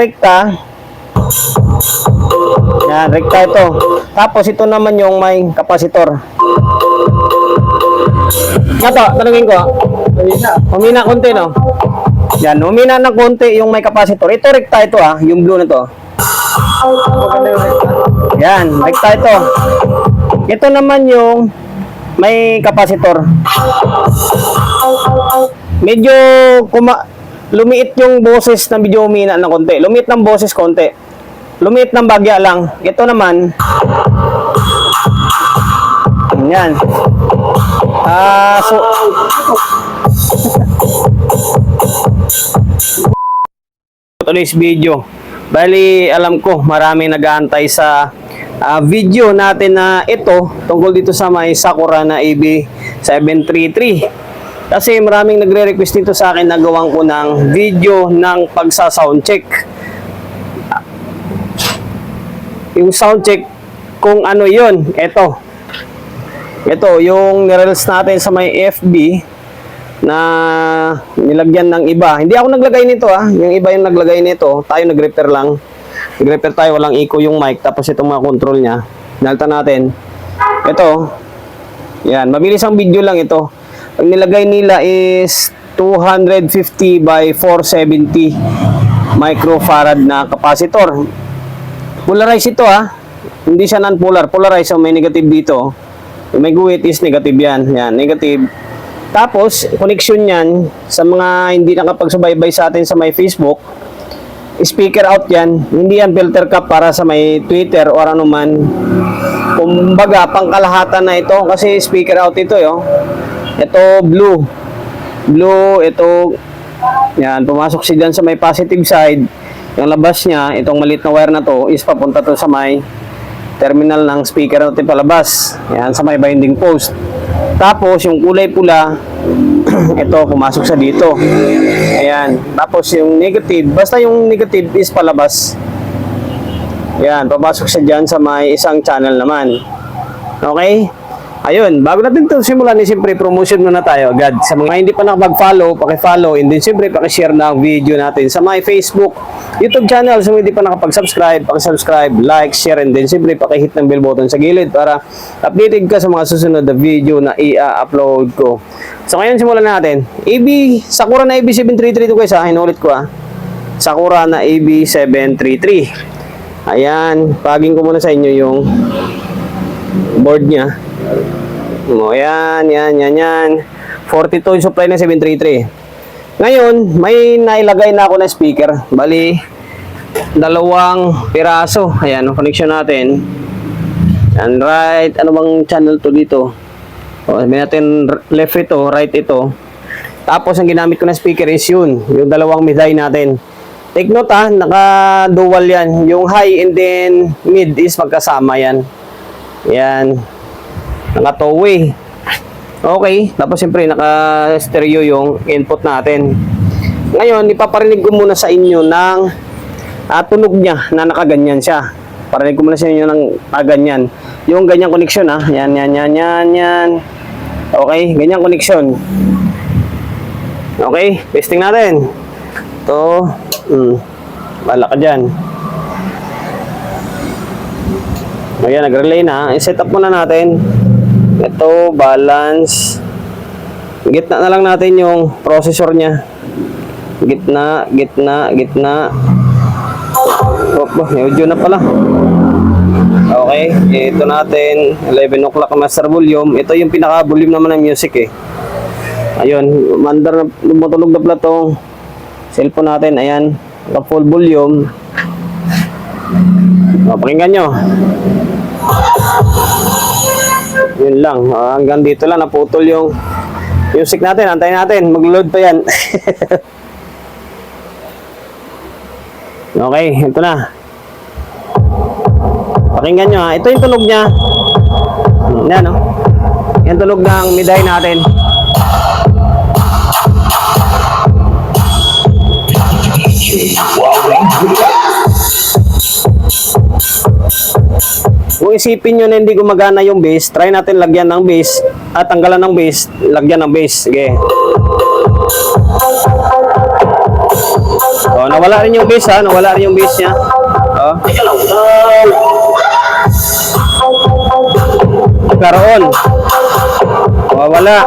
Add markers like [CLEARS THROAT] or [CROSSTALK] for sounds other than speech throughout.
rekta. Yan, rekta ito. Tapos ito naman yung may kapasitor. Nga to, tanungin ko. Humina konti, no? Yan, humina ng konti yung may kapasitor. Ito rekta ito ah, yung blue na to. Yan, rekta ito. Ito naman yung may kapasitor. Medyo kuma lumiit yung boses na medyo humina ng konti. Lumiit ng boses konti. Lumiit ng bagya lang. Ito naman yan. Ah, so [LAUGHS] today's video. Bali, alam ko marami nag-aantay sa ah, video natin na ito tungkol dito sa may Sakura na AB733. Kasi maraming nagre-request dito sa akin na gawan ko ng video ng pagsa-sound check. Yung sound check kung ano yon ito. Ito, yung nirels natin sa may FB na nilagyan ng iba. Hindi ako naglagay nito ah. Yung iba yung naglagay nito. Tayo nag-repair lang. Nag-repair tayo, walang echo yung mic. Tapos itong mga control niya. Nalta natin. Ito. Yan, mabilis ang video lang ito. Ang nilagay nila is 250 by 470 microfarad na capacitor. Polarized ito ah. Hindi siya non-polar. Polarized, so may negative dito. May guhit is negative yan. Yan, negative. Tapos, connection yan sa mga hindi nakapagsubaybay sa atin sa may Facebook, speaker out yan. Hindi yan filter cap para sa may Twitter or ano man. Kumbaga, pangkalahatan na ito kasi speaker out ito yo. Ito blue. Blue, ito yan, pumasok siya dyan sa may positive side. Yung labas niya, itong maliit na wire na to is papunta to sa may terminal ng speaker natin palabas. Yan, sa may binding post. Tapos, yung kulay pula, [CLEARS THROAT] ito, pumasok sa dito. Ayan. Tapos, yung negative, basta yung negative is palabas. Yan, papasok siya dyan sa may isang channel naman. Okay? Ayun, bago natin ito simulan, eh, siyempre promotion muna tayo agad. Sa mga hindi pa nakapag-follow, paki-follow, and then siyempre paki-share ng video natin sa my Facebook, YouTube channel. Sa mga hindi pa nakapag-subscribe, paki-subscribe, like, share, and then siyempre paki-hit ng bell button sa gilid para updated ka sa mga susunod na video na i-upload ko. So ngayon simulan natin. AB, Sakura na AB733 ito guys ha, hinulit ko ha. Sakura na AB733. Ayan, paging ko muna sa inyo yung board niya. O, yan, yan, yan, yan. 42 yung supply ng 733. Ngayon, may nailagay na ako na speaker. Bali, dalawang piraso. Ayan, ang connection natin. Yan, right. Ano bang channel to dito? O, sabihin natin left ito, right ito. Tapos, ang ginamit ko na speaker is yun. Yung dalawang miday natin. Take note ha, naka-dual yan. Yung high and then mid is magkasama yan. Yan. Naka two-way. Okay. Tapos siyempre naka-stereo yung input natin. Ngayon, ipaparinig ko muna sa inyo ng ah, tunog niya na nakaganyan siya. Parinig ko muna sa inyo ng ah, ganyan. Yung ganyang connection ha. Yan, yan, yan, yan, yan. Okay. Ganyang connection. Okay. Testing natin. Ito. Hmm. Bala ka dyan. Ayan, nag-relay na. I-set up muna natin. Ito, balance. Gitna na lang natin yung processor niya. Gitna, gitna, gitna. May audio na pala. Okay, ito natin. 11 o'clock master volume. Ito yung pinaka-volume naman ng music eh. Ayun, mandar na lumutulog na pala tong cellphone natin. Ayan, full volume. O, pakinggan nyo. Yun lang. Ah, hanggang dito lang naputol yung music natin. Antayin natin. Mag-load pa yan. [LAUGHS] okay, ito na. Pakinggan nyo ha. Ito yung tunog. Hmm, Yan o. Yan tunog ng miday natin. Kung isipin nyo na hindi gumagana yung base, try natin lagyan ng base at tanggalan ng base, lagyan ng base. Sige. Oh, nawala rin yung base ha. Nawala rin yung base niya. Oh. Karoon. Wala.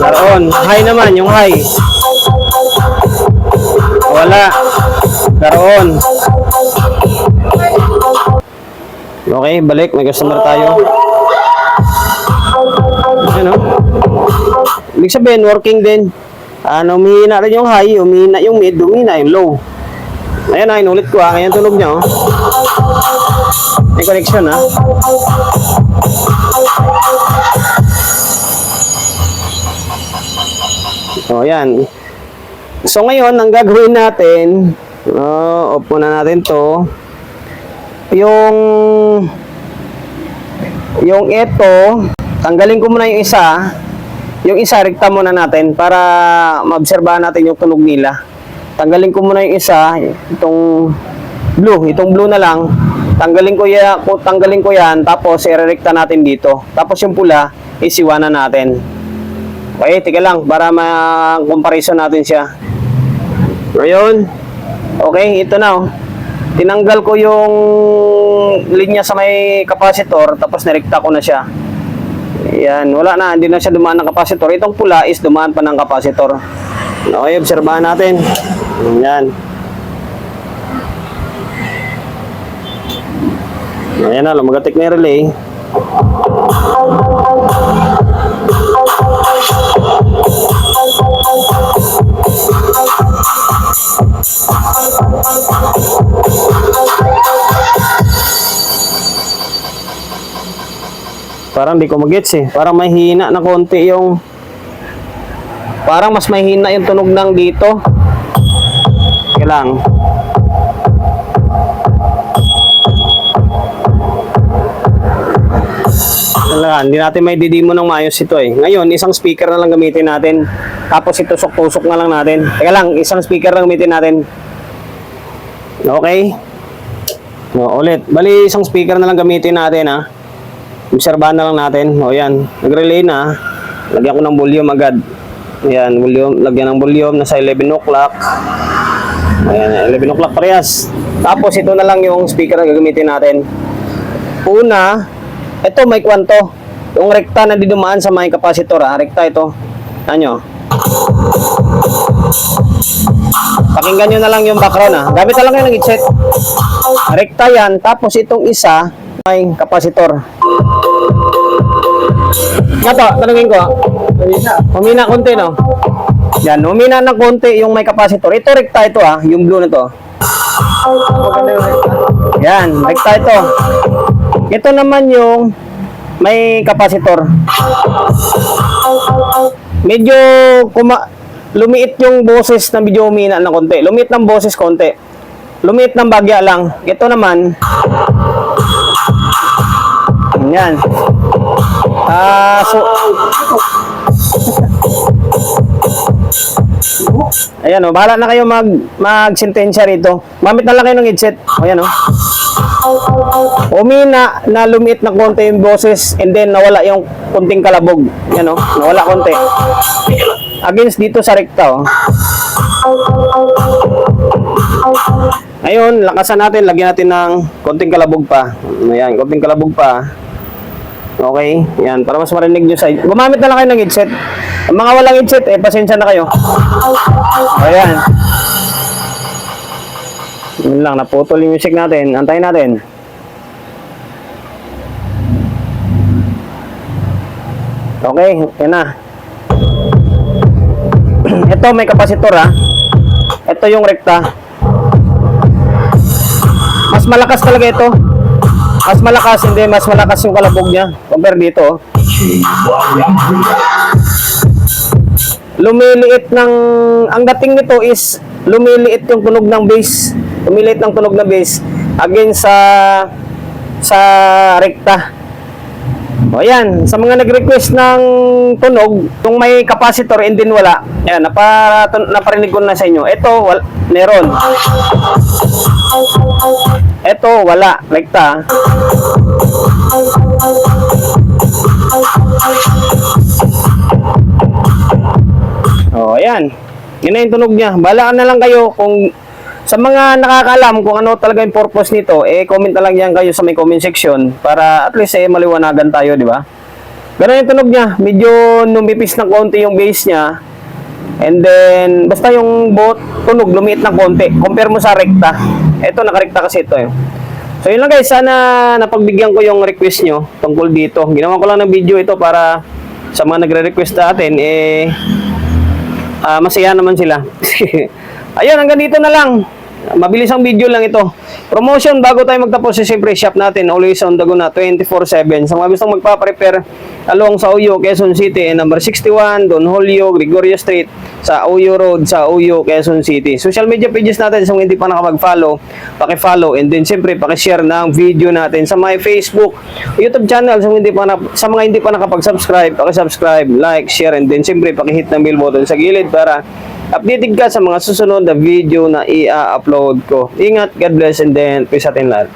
Karoon. High naman, yung high. Wala. Karoon. Okay, balik. May customer tayo. Ano? Ibig sabihin, working din. Ano, umihina rin yung high, umihina yung mid, umihina yung low. Ayan na, inulit ko ha. Ayan tunog niya, oh. May connection, ha. O, yan. So, ngayon, ang gagawin natin, uh, off muna natin to. Yung, yung ito, tanggalin ko muna yung isa. Yung isa, rekta muna natin para maobserbahan natin yung tunog nila. Tanggalin ko muna yung isa, itong blue, itong blue na lang. Tanggalin ko yan, tanggalin ko yan, tapos irerekta natin dito. Tapos yung pula, isiwanan natin. Okay, tika lang para ma-comparison natin siya. Ngayon, okay, ito na oh. Tinanggal ko yung linya sa may capacitor tapos nirekta ko na siya. Yan, wala na, hindi na siya dumaan ng capacitor. Itong pula is dumaan pa ng capacitor. Okay, obserbahan natin. Yan. Ayan na, lumagatik na yung relay. Parang di ko magets eh. Parang may hina na konti yung... Parang mas may hina yung tunog ng dito. Kaya lang. Talaga, hindi natin may didimo ng maayos ito eh. Ngayon, isang speaker na lang gamitin natin. Tapos itusok-tusok na lang natin. Teka lang, isang speaker lang gamitin natin. Okay? O, ulit. Bali, isang speaker na lang gamitin natin ha. Obserbahan na lang natin. O yan, nag-relay na. Lagyan ko ng volume agad. Ayan, volume, lagyan ng volume. Nasa 11 o'clock. Ayan, 11 o'clock parehas. Tapos ito na lang yung speaker na gagamitin natin. Una, ito may kwanto. Yung rekta na didumaan sa may capacitor ha. Rekta ito. Ano? Pakinggan nyo na lang yung background ha. Gamit na lang kayo ng headset. Rekta yan. Tapos itong isa may capacitor. Nga to, tanungin ko. Humina konti no? Yan, humina ng konti yung may capacitor. Ito rekta ito ah, yung blue na to. Yan, rekta ito. Ito naman yung may capacitor. Medyo kuma lumiit yung boses na medyo humina ng konti. Lumiit ng boses konti. Lumiit ng bagya lang. Ito naman yan. Ah, so Ayan oh, bahala na kayo mag magsentensya rito. Mamit na lang kayo ng headset. O yan oh. Umina na lumiit na konti yung boses and then nawala yung kunting kalabog. Yan oh, nawala konti. Against dito sa rekta oh. Ngayon, lakasan natin, lagyan natin ng konting kalabog pa. Ayan, konting kalabog pa. Okay, yan, para mas marinig nyo sa... Gumamit na lang kayo ng headset. Ang mga walang headset, eh, pasensya na kayo. Ayan. Yun lang, naputol yung music natin. Antayin natin. Okay, yan na. [CLEARS THROAT] Ito, may kapasitor ha. Ito yung rekta. Mas malakas talaga ito. Mas malakas, hindi. Mas malakas yung kalabog niya. Compare dito. oh. Lumiliit ng... Ang dating nito is lumiliit yung tunog ng bass. Lumiliit ng tunog ng bass against sa sa rekta. O yan, sa mga nag-request ng tunog, kung may capacitor and din wala, yan, napa, naparinig ko na sa inyo. Ito, wal, meron. Ito, wala. Rekta. O, yan. Yun na yung tunog niya. Bala na lang kayo kung sa mga nakakaalam kung ano talaga yung purpose nito, eh comment na lang yan kayo sa may comment section para at least eh maliwanagan tayo, di ba? Ganun yung tunog niya. Medyo numipis ng konti yung bass niya. And then, basta yung bot, tunog, lumiit ng konti. Compare mo sa rekta. Ito, nakarekta kasi ito eh. So yun lang guys, sana napagbigyan ko yung request nyo tungkol dito. Ginawa ko lang ng video ito para sa mga nagre-request natin, eh, ah, masaya naman sila. [LAUGHS] Ayun, hanggang dito na lang. Mabilis ang video lang ito. Promotion bago tayo magtapos sa siyempre shop natin. Always on the go na 24-7. Sa mga gustong magpa-prepare along sa Uyo, Quezon City, eh, number 61, Don Julio, Gregorio Street, sa Uyo Road, sa Uyo, Quezon City. Social media pages natin sa mga hindi pa nakapag-follow, paki-follow and then siyempre paki-share ng video natin sa my Facebook, YouTube channel sa mga hindi pa na, sa mga hindi pa nakapag-subscribe, paki-subscribe, like, share and then siyempre paki-hit ng bell button sa gilid para updated ka sa mga susunod na video na i-upload ko. Ingat, God bless, and then peace atin lahat.